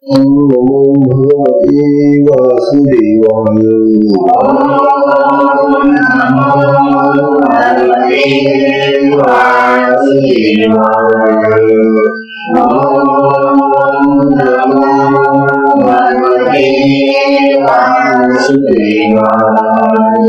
南无摩伊瓦斯帝王如。南无摩伊瓦斯帝王如。南无摩伊瓦斯帝王如。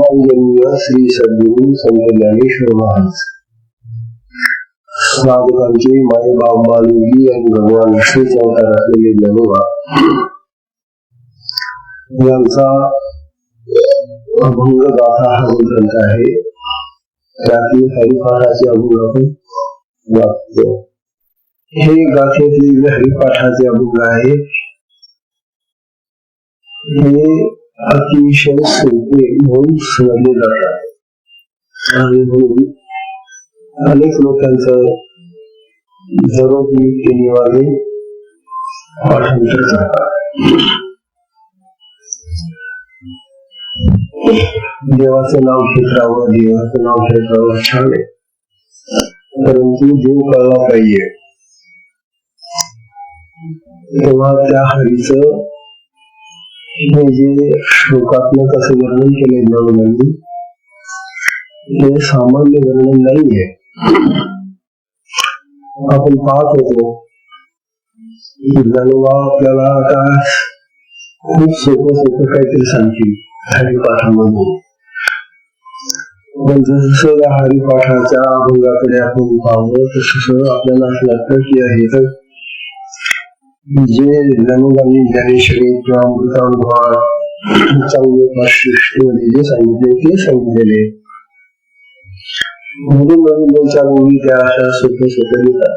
पूजनीय श्री सद्गुरु संत ज्ञानेश्वर महाराज साधकांचे मायबाप बालुगी आणि भगवान विष्णूचा अवतार असलेले ज्ञानोबा यांचा अभंग गाथा हा ग्रंथ आहे त्यातील हरिपाठाचे अभंग आपण वाचतो हे अतिशय सोपे म्हणून अनेक लोकांचं जरोगी पाठांतर करतात देवाचं नाव घेत देवाचं नाव घेत छान आहे. परंतु देव कळला पाहिजे. तेव्हा त्या हरीचं हे जे श्लोकात्मक असं वर्णन केले ज्ञानोबांनी हे सामान्य वर्णन नाहीये आपण पाहत होतो आपल्याला आता खूप काहीतरी सांगतील हरिपाठामधून पण हरिपाठाच्या अभंगाकडे आपण पाहतो तसं आपल्याला असं की हे तर जे ज्ञानोबांनी ज्ञानेश्वरी किंवा अमृतानुभवात चांगले सृष्टीमध्ये जे सांगितले ते सांगितलेले म्हणून नवीन दोन चार मुली त्या अशा सोप्या सोप्या देतात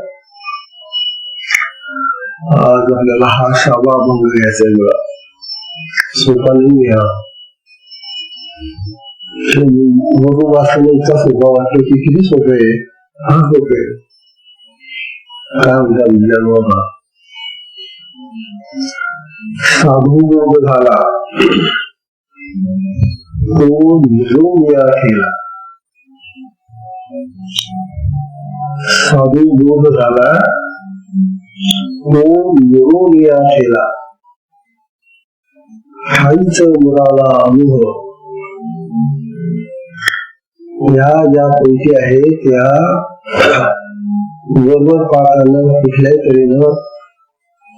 आज आपल्याला हा शाबा अभंग घ्यायचा बघा सोपा नाही घ्या वाचताना इतका सोपा वाटतो की किती सोपे हा सोपे काय म्हणतात ज्ञानोबा साधू योग झाला तो निरोमिया केला साधू योग झाला तो निरोमिया केला हाईच मुलाला अनुभव। या ज्या पंक्ती आहेत त्या बरोबर पाहताना कुठल्याही तऱ्हेनं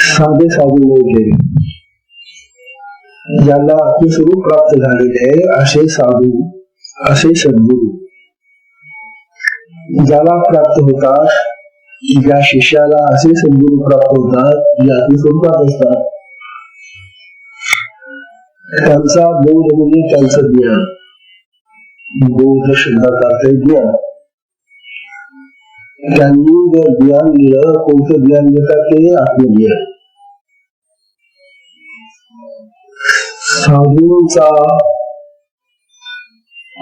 साधे साधू नाही ज्यांना आत्मस्वरूप प्राप्त आहे असे साधू असे सद्गुरु ज्याला प्राप्त होतात ज्या शिष्याला असे सद्गुरु प्राप्त होतात जे आत्मस्वरूपात असतात त्यांचा बोध म्हणजे त्यांचं ज्ञान। बोध शब्दाचा अर्थ ज्ञान। ज्ञान दिलं कोणतं ज्ञान देतात ते आत्मज्ञान साधूंचा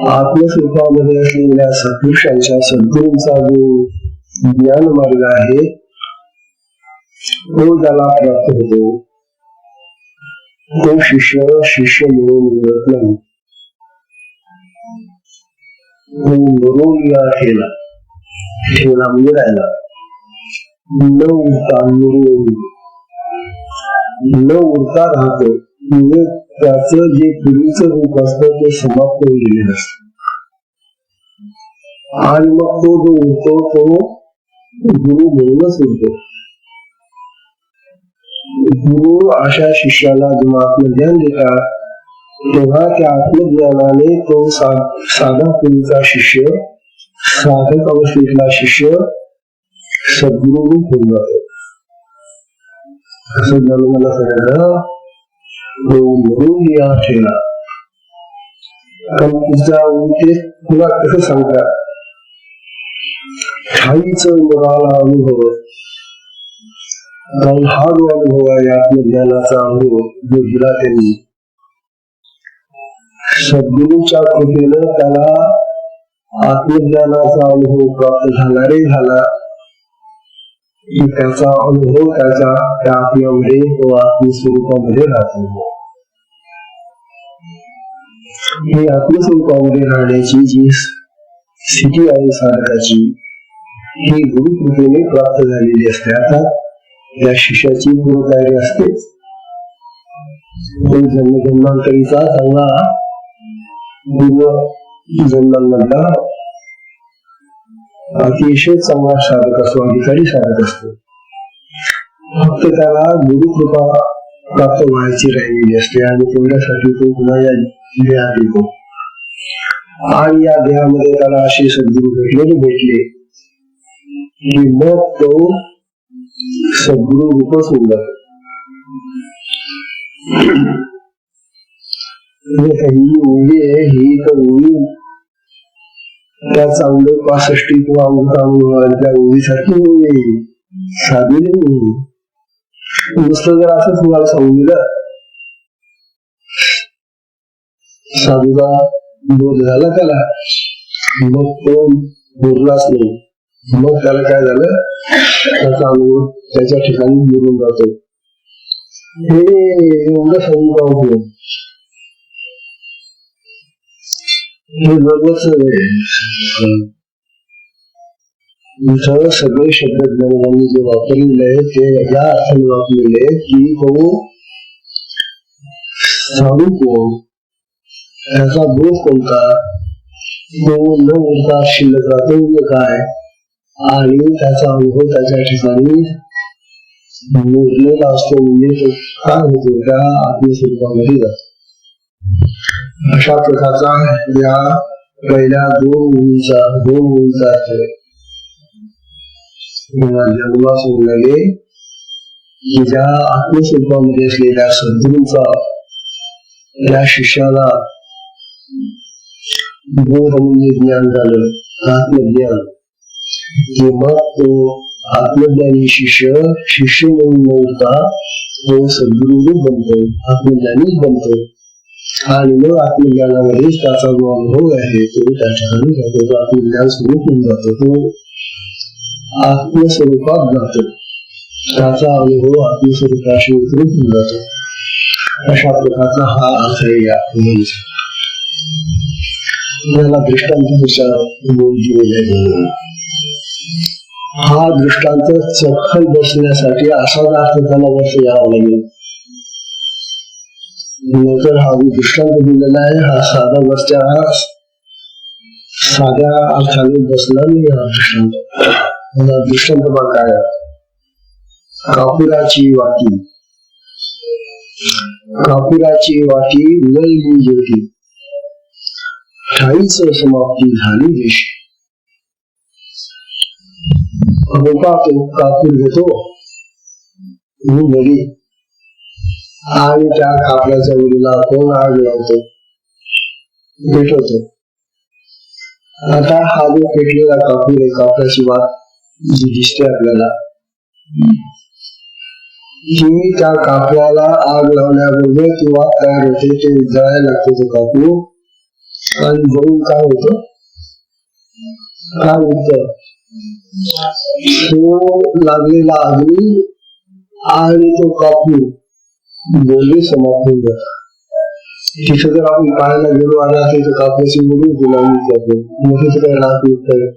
आत्मस्वरूपामध्ये असलेल्या सद्गुरूंचा जो ज्ञान मार्ग आहे तो प्राप्त होतो तो शिष्य शिष्य म्हणून नाही तो मरून या ठेला ठेला म्हणजे राहिला न उरता न उरता राहतो म्हणजे त्याच जे पूर्वीच रूप असतं ते समाप्त होऊन गेलेलं असत आणि मग तो जो उरतो तो गुरु म्हणूनच उरतो गुरु अशा शिष्याला जेव्हा आत्मज्ञान देतात तेव्हा त्या आत्मज्ञानाने तो सा, साधा पूर्वीचा शिष्य साधक अवस्थेतला शिष्य सद्गुरु होऊन जातो असं मला सगळ्यांना म्हणून या ठेला कारण तुझा ते तुला कसं अनुभव हा जो अनुभव आहे आत्मज्ञानाचा अनुभव जो आत्मज्ञानाचा अनुभव प्राप्त झाला रे झाला त्याचा अनुभव त्याचा त्या आत्म्यामध्ये तो आत्मस्वरूपामध्ये राहतो ही आत्मस्वरूपामध्ये राहण्याची जी स्थिती आहे साधकाची ही प्राप्त झालेली असते. आता या शिष्याची चांगला अतिशय चांगला साधक असतो अधिकारी साधक असतो फक्त त्याला गुरुकृपा प्राप्त व्हायची राहिलेली असते आणि तेवढ्यासाठी तो पुन्हा या देहात येतो. आणि या देहामध्ये त्याला असे सद्गुरु भेटले भेटले की मग तो सद्गुरु रूपच होऊन जातो ही आहे ही तर ओळी त्या चांगलं पासष्टी किंवा त्या ओळीसाठी ओळी साधी नुसतं जर असं तुम्हाला सांगून दिलं साधूचा बोध झाला त्याला मग तो बोललाच नाही. मग त्याला काय झालं? त्याचा अनुभव त्याच्या ठिकाणी बोलून जातो. हे एवढं सांगून हे बरोबरच सगळे शब्द ज्ञानाने जे वापरलेले आहे ते या अर्थाने वापरलेले की तो साधू कोण त्याचा बोध कोणता तो न उरता शिल्लक राहतो काय आणि त्याचा अनुभव त्याच्या ठिकाणी मोडलेला असतो म्हणजे तो काय होतो त्या आत्मस्वरूपामध्ये जातो अशा प्रकारचा या पहिल्या दोन मुलीचा दोन मुलीचा जन्मासून गेले की ज्या आत्मस्वरूपामध्ये असलेल्या सद्गुरूंचा या शिष्याला बोध म्हणजे ज्ञान झालं आत्मज्ञान. की मग तो आत्मज्ञानी शिष्य शिष्य म्हणून नव्हता तो सद्गुरू बनतो आत्मज्ञानीच बनतो. आणि मग आत्मज्ञानामध्येच त्याचा जो अनुभव आहे तो त्या ठिकाणी जातो. तो आत्मज्ञान स्वरूप होऊन जातो. तो आत्मस्वरूपात जातो. त्याचा अनुभव आत्मस्वरूपाशी उतरून होऊन जातो. अशा प्रकारचा हा अर्थ आहे या याला दृष्टांत दिलेला हा दृष्टांत चखल बसण्यासाठी असाच अर्थ त्याला वर्ष यावं लागेल. नंतर हा दृष्टांत दिलेला आहे हा। साधा बसत्या साध्या अर्थाने बसला नाही हा दृष्टांत दृष्टांत बघ काय कापुराची वाटी कापुराची वाटी उलळली ज्योती ठाईच समाप्ती झाली देश। तो कापूर घेतो घरी आणि त्या कापडाच्या विडीला कोण आग लावतो? पेटवतो. आता हा जो पेटलेला कापूर आहे जी दिसते आपल्याला की त्या कापडाला आग लावण्याबरोबर किंवा तयार होते ते जळायला लागतो तो कापूर आणि जळून काय होत? काय होत? तो लागलेला अग्नी आणि तो कापूर दोन्ही समाप्त हो गया। होऊन जातात तिथं जर आपण पाहायला गेलो आणि आता इथं कापडाची मुली गुलामी करतो मग तिथं काय राहत नाही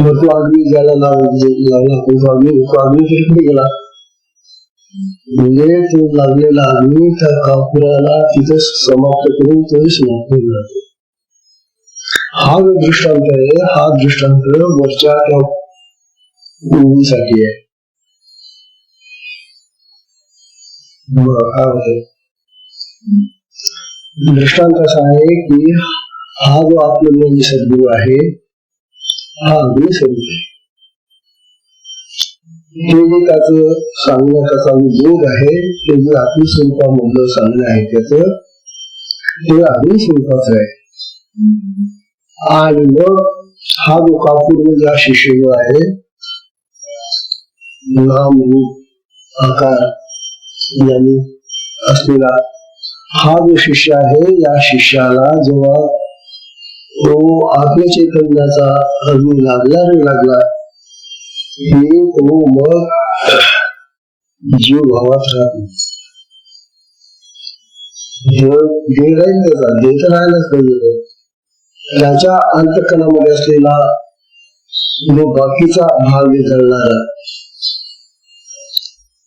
मग तो अग्नी ज्याला लागला तो अग्नी तो अग्नी तिकडे गेला। म्हणजे तो लागलेला अग्नी त्या कापुराला तिथं समाप्त करून तोही समाप्त जातो हा, जो दृष्टांत आहे हा, दृष्टांत वरच्या त्या मुलीसाठी आहे दृष्टांत असा आहे की हा, जो आत्मज्ञानी सद्गुरू आहे हा स्वरूप आहे हे। जे त्याच सांगण्याचा बोध आहे ते जे आत्मस्वरूपामधलं सांगणं आहे त्याच ते आहे आणि मग हा, जो कापूर ज्या शिष्य आहे नाम रूप आकार यांनी असलेला हा जो शिष्य आहे या शिष्याला जेव्हा तो आत्मचैतन्याचा अग्नी लागला रे लागला हे तो मग जीव भावात राहत देह राहील त्याचा देह तर राहायलाच पाहिजे त्याच्या अंतकणामध्ये असलेला जो बाकीचा भाग जळणारा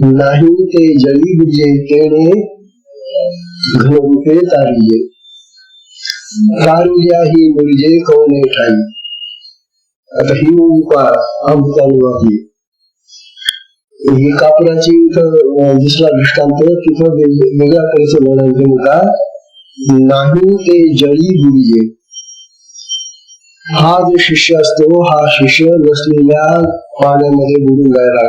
नाही ते जळी गुरुजे तेने घनरूपे तारिये तारुल्या ही मुलजे कवने ठाई? आता ही उपकार अमृतानुभवाची ही कापडाची दुसरा दृष्टांत तिथं वेगळ्या परिचय म्हणायचं का नाही ते जळी गुरुजे हा जो शिष्य असतो हा शिष्य नसलेल्या पाण्यामध्ये बुडून जायला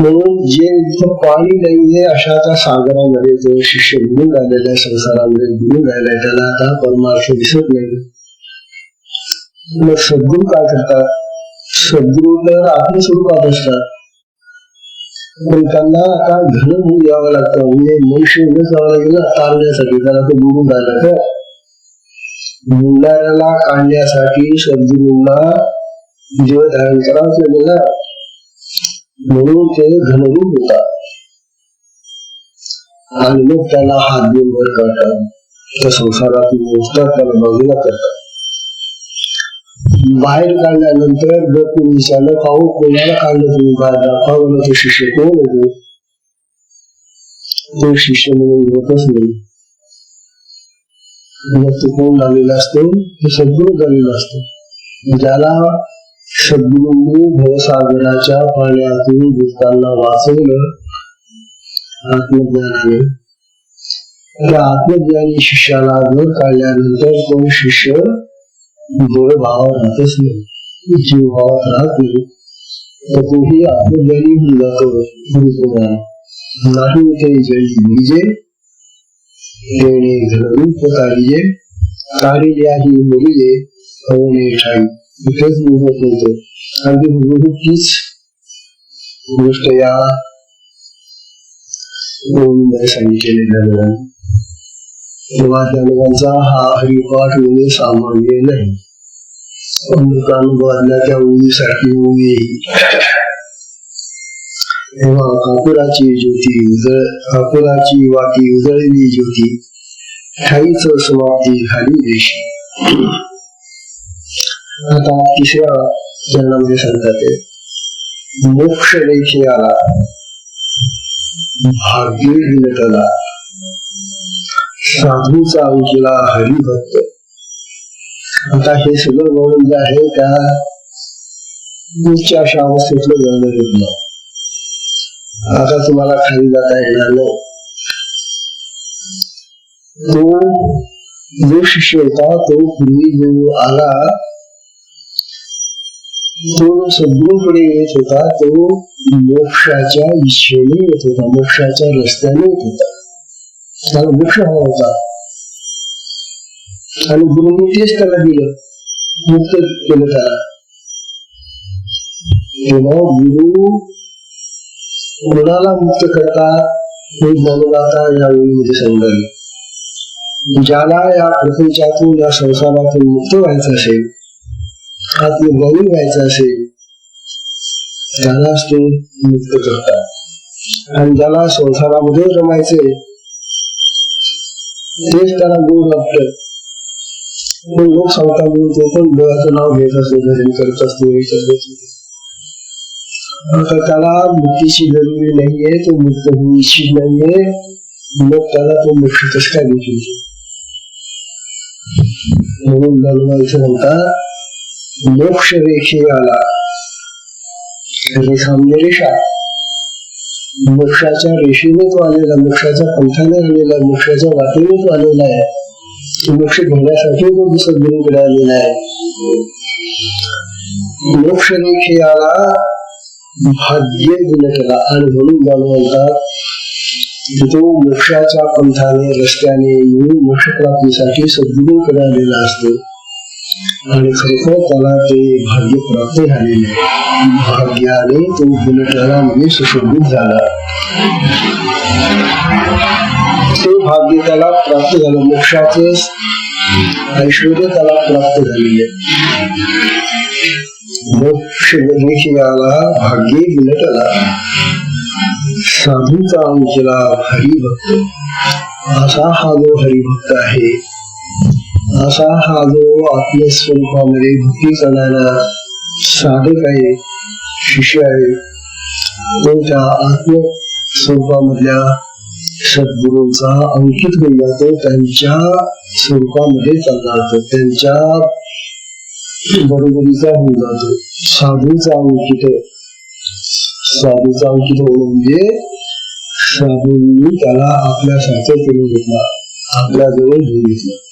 म्हणून जे पाणी नाहीये अशा त्या सागरामध्ये जो शिष्य बुडून राहिलेला संसारामध्ये बुडून राहिलाय त्याला आता परमार्थ दिसत नाही. मग सद्गुरू काय करतात? सद्गुरू तर आत्मस्वरूपात असतात. पण त्यांना आता घन होऊन यावं लागतं. म्हणजे मनुष्य उभं जावं लागेल ना तारण्यासाठी. त्याला तो बुडून राहिला तर. बुडणाऱ्याला काढण्यासाठी सद्गुरूंना जीव धारण करावंच लागेल ना. म्हणून ते घनरूप होतात आणि मग त्याला हात देऊन वर काढतात त्या संसारात मोजतात त्याला बाजूला करतात बाहेर काढल्यानंतर जर तुम्ही विचारलं पाहू कोणाला काढलं तुम्ही बाहेर दाखवा तो शिष्य कोण होतो तो? शिष्य म्हणून होतच नाही। मग तो कोण झालेला असतो तो सद्गुरू झालेला असतो ज्याला सद्गुरूंनी भवसागराच्या पाण्यातून भूतांना वाचवलं आत्मज्ञानाने. त्या आत्मज्ञानी शिष्याला जर काढल्यानंतर तो शिष्य देव भावात राहतच नाही, जीव भावात राहत नाही. तर तोही आत्मज्ञानी होऊन जातो गुरुप्रमाणे. नाही ते जळी म्हणजे देणे घनरूप काढिये काढिल्या ही मुलीये कवणे ठाई. मूलभूत तीच गोष्ट या सांगितलेली ज्ञानवान तेव्हा हा हरिपाठ सामान्य नाही। उमीसाठी उमी तेव्हा ज्योती उजळ वाटी उजळलेली ज्योती। ठाईच समाप्ती झाली देशी। आता तिसऱ्या जन्मामध्ये सांगतात ते मोक्ष आला. भाग्य विलटला साधूचा अंकीला हरिभक्त. आता हे सगळं वर्णन जे आहे त्या उच्च अशा अवस्थेतलं वर्णन घेतलं आता तुम्हाला खाली जाता येणार नाही. तो जो शिष्य होता तो पूर्वी जो आला तो सद्गुरूकडे येत होता तो मोक्षाच्या इच्छेने येत होता, मोक्षाच्या रस्त्याने येत होता. त्याला मोक्ष हवा होता. आणि गुरुनी तेच त्याला दिलं. मुक्त केलं त्याला. तेव्हा गुरु कोणाला मुक्त करता, हे ज्ञानदाता यावेळी मध्ये ज्याला या प्रपंचातून या संसारातून मुक्त व्हायचं असेल आत्मज्ञानी व्हायचं असेल त्यालाच तो मुक्त करतात. आणि ज्याला संसारामध्ये रमायचे तेच त्याला गोड वाटत. पण लोक सांगतात म्हणून तो पण देवाचं नाव घेत असतो घरी करत असतो आता त्याला मुक्तीची जरुरी नाहीये तो मुक्त होऊ इच्छित नाहीये. मग त्याला तो मोक्ष कस काय देखील म्हणून इथं म्हणतात मोक्ष रेखे आला सामने रेषा मोक्षाच्या रेषेने तो आलेला मोक्षाच्या पंथाने आलेला मोक्षाच्या वाटेने तो आलेला आहे. मोक्ष घेण्यासाठी तो सद्गुरूकडे आलेला आहे. मोक्ष रेखेयाला भाग्य केला आणि म्हणून तो मोक्षाच्या पंथाने, रस्त्याने येऊन मोक्ष प्राप्तीसाठी सद्गुरूकडे आलेला असतो. ते भाग्य प्राप्त तो सुशोभित झाला ते भाग्य त्याला प्राप्त झालं मोक्षाचे त्याला प्राप्त झालेले मोक्ष साधूचा हरिभक्त असा हा। जो हरिभक्त आहे असा हा जो आत्मस्वरूपामध्ये म्हणजे भक्ती करणारा साधक आहे शिष्य आहे तो त्या आत्म स्वरूपामधल्या सद्गुरूंचा अंकित होऊन जातो त्यांच्या स्वरूपामध्ये चालला जातो त्यांच्या बरोबरीचा होऊन जातो. साधूचा अंकित साधूचा अंकित होणं म्हणजे साधूंनी त्याला आपल्या आपल्यासारखं करून घेतला आपल्या जवळ घेऊन घेतला.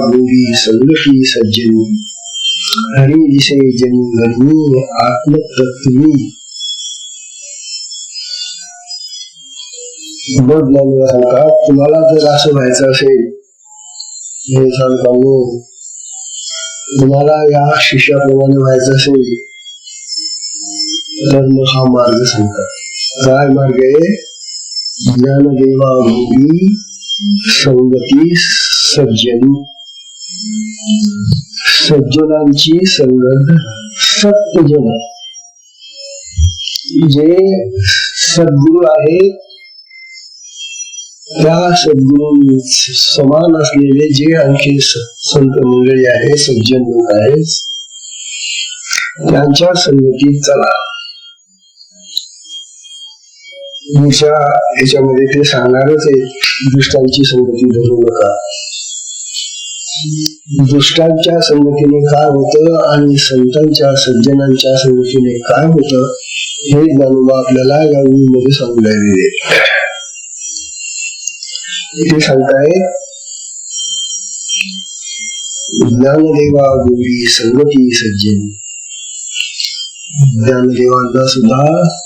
गोरी संगती सज्जनी हरी दिसे जनी आत्मप्रत्मी मग सांगतात तुम्हाला जर असं व्हायचं असेल हे, तुम्हाला या शिष्याप्रमाणे व्हायचं असेल, तर मग हा मार्ग सांगतात. काय मार्ग आहे? ज्ञानदेवारूपी संगती सज्जनी. सज्जनांची संगत सत्यजन जे सद्गुरु आहेत त्या सद्गुरु समान असलेले जे आणखी संत मंडळी आहे सज्जन लोक आहेत त्यांच्या संगतीत चला. पुढच्या ह्याच्यामध्ये ते सांगणारच आहे दुष्टांची संगती धरू नका. दुष्टांच्या संगतीने काय होतं आणि संतांच्या सज्जनांच्या संगतीने काय होतं हे जाणून आपल्याला या मध्ये सांगू लागले सांगताय ज्ञानदेवा गोरी संगती सज्जन. ज्ञानदेवांना सुद्धा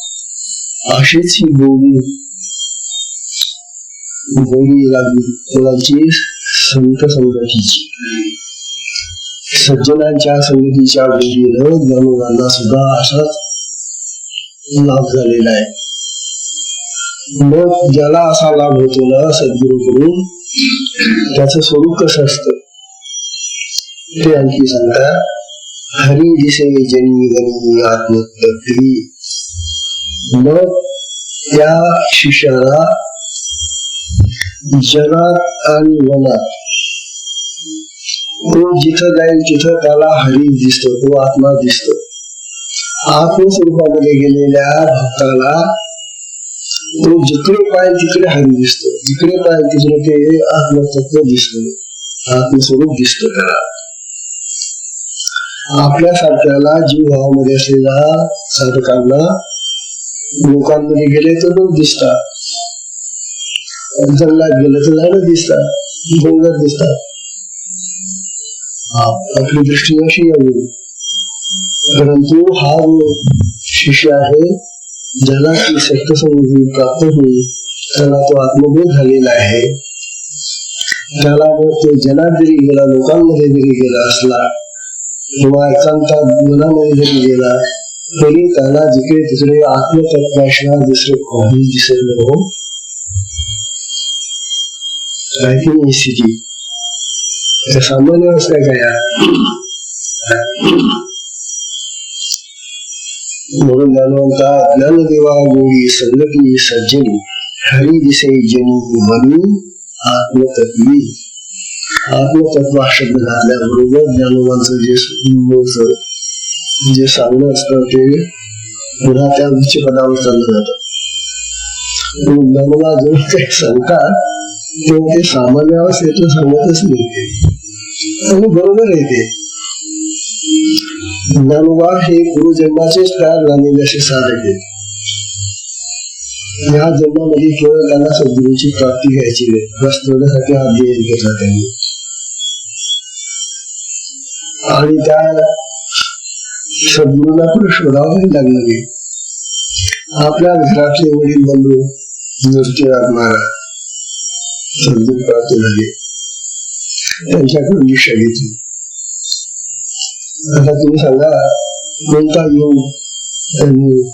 अशीच ही गोरी लागली मुलांची संत संगतीची सज्जनांच्या संगतीच्या गोडीनं ज्ञानोबांना सुद्धा असाच लाभ झालेला आहे मग ज्याला असा लाभ होतो ना सद्गुरूकडून त्याचं स्वरूप कसं असतं ते आणखी सांगतात हरी दिसे जनी गणी आत्मतत्री मग त्या शिष्याला जगात आणि वनात. तो जिथं जाईल तिथं त्याला हरी दिसतो तो आत्मा दिसतो. आत्मस्वरूपामध्ये गेलेल्या भक्ताला तो जिकडे पाहिजे तिकडे हरी दिसतो. जिकडे पाहिजे तिकडे ते आत्मतत्व दिसतो. आत्मस्वरूप दिसतो त्याला. आपल्यासारख्याला जीव भावामध्ये असलेला साधकांना लोकांमध्ये गेले तर लोक दिसतात. जंगलात गेलं तर झाडं दिसतात. डोंगर दिसतात. आपली दृष्टी अशी यावी परंतु हा जो शिष्य आहे ज्याला ती सत्य प्राप्त होईल त्याला तो आत्मबोध झालेला आहे. त्याला मग तो जनात जरी गेला लोकांमध्ये जरी गेला असला किंवा एकांतात मनामध्ये जरी गेला तरी त्याला जिकडे तिकडे आत्मतत्वाशिवाय दुसरे कोणी दिसेल हो ही स्थिती सामान्य असल्या का या म्हणून ज्ञानवंता ज्ञानदेवा गोडी संगती सज्जनी, हरी दिसे जनी बनी आत्मतत्वी। आत्मतत्व हा शब्द घातल्याबरोबर ज्ञानोबांचं जे मूळचं जे सांगणं असतं ते पुन्हा त्या उच्च पदावर चाललं जातं. ज्ञानोबा जो काही सांगतात ते ते सामान्य अवस्थेतून सांगतच नाही आणि बरोबर आहे ते. ज्ञानोबा हे गुरु जन्माचेच तयार झालेले असे साधक आहेत. या जन्मामध्ये केवळ त्यांना सद्गुरूची प्राप्ती घ्यायची आहे रस तोडण्यासाठी हा ध्येय घेतला त्यांनी. आणि त्या लागलं नाही आपल्या घरातले वडील बंधू मूर्तीराज महाराज सद्गुरू प्राप्त झाले त्यांच्याकडून दीक्षा आता तुम्ही सांगा कोणता योग त्यांनी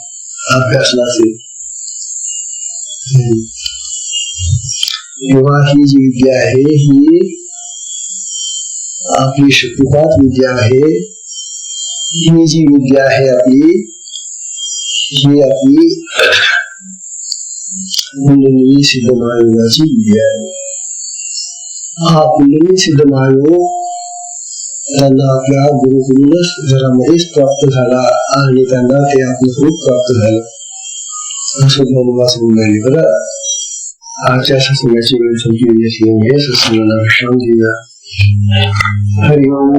अभ्यासला असेल तेव्हा ही जी विद्या आहे ही। आपली शक्तिपात विद्या आहे ही जी विद्या आहे आपली ही आपली कुंडलिनी सिद्ध महायोगाची विद्या हा कुंडलिनी सिद्ध महायोग त्यांना आपल्या घरामध्येच प्राप्त झाला आणि त्यांना ते आपलं स्वरूप प्राप्त झालं असं बरं आजच्या वेळ सत्संगाला विश्राम देऊया हरिओम